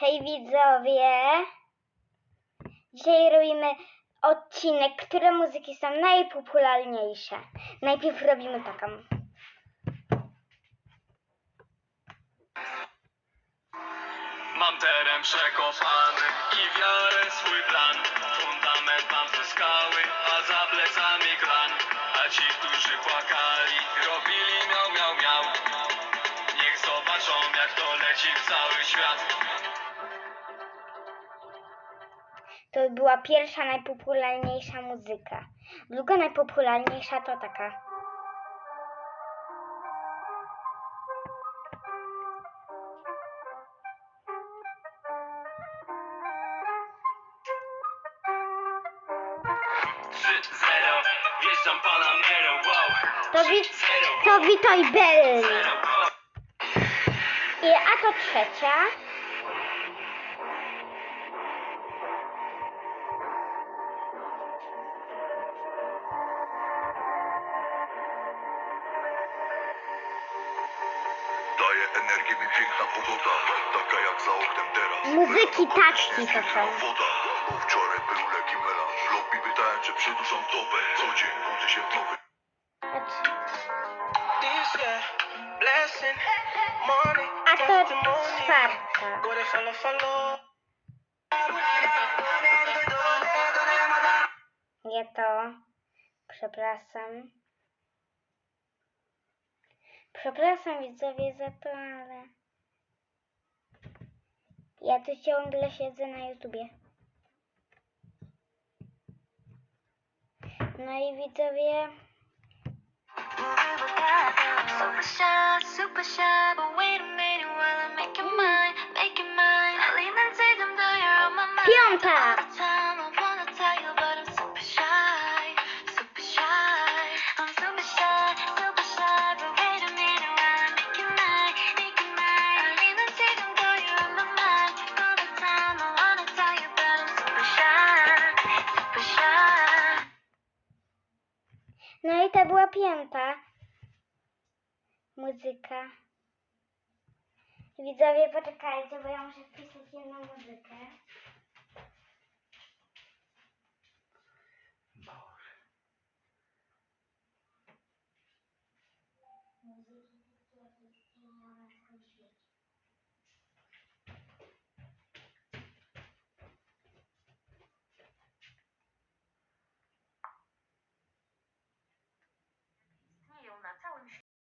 Hej widzowie! Dzisiaj robimy odcinek, które muzyki są najpopularniejsze. Najpierw robimy taką. Mam teren przekopany i wiarę swój plan Fundament mam ze skały, a za plecami klan A ci, którzy płakali, robili miał, miał, miał Niech zobaczą jak to leci w cały świat To była pierwsza najpopularniejsza muzyka. Druga najpopularniejsza to taka. To, wi- to Witoj Bell. I, a to trzecia. Daje energię mi piękna pogoda, taka jak za oknem teraz. Muzyki faktycznie to są. woda, bo wczoraj był leki melan. W lobby pytałem, czy przedłużą topę. Co dzień budzę się w nowy A to czwarta. Nie to. Przepraszam. Przepraszam widzowie za to, ale ja tu ciągle siedzę na YouTubie. No i widzowie, Super shy, super shy, but wait a minute while I make you mine, make you mine. I lean and take them though you're on my mind. piąta. No i to była pięta. Muzyka. Widzowie, poczekajcie, bo ja muszę wpisać jedną muzykę. Boże.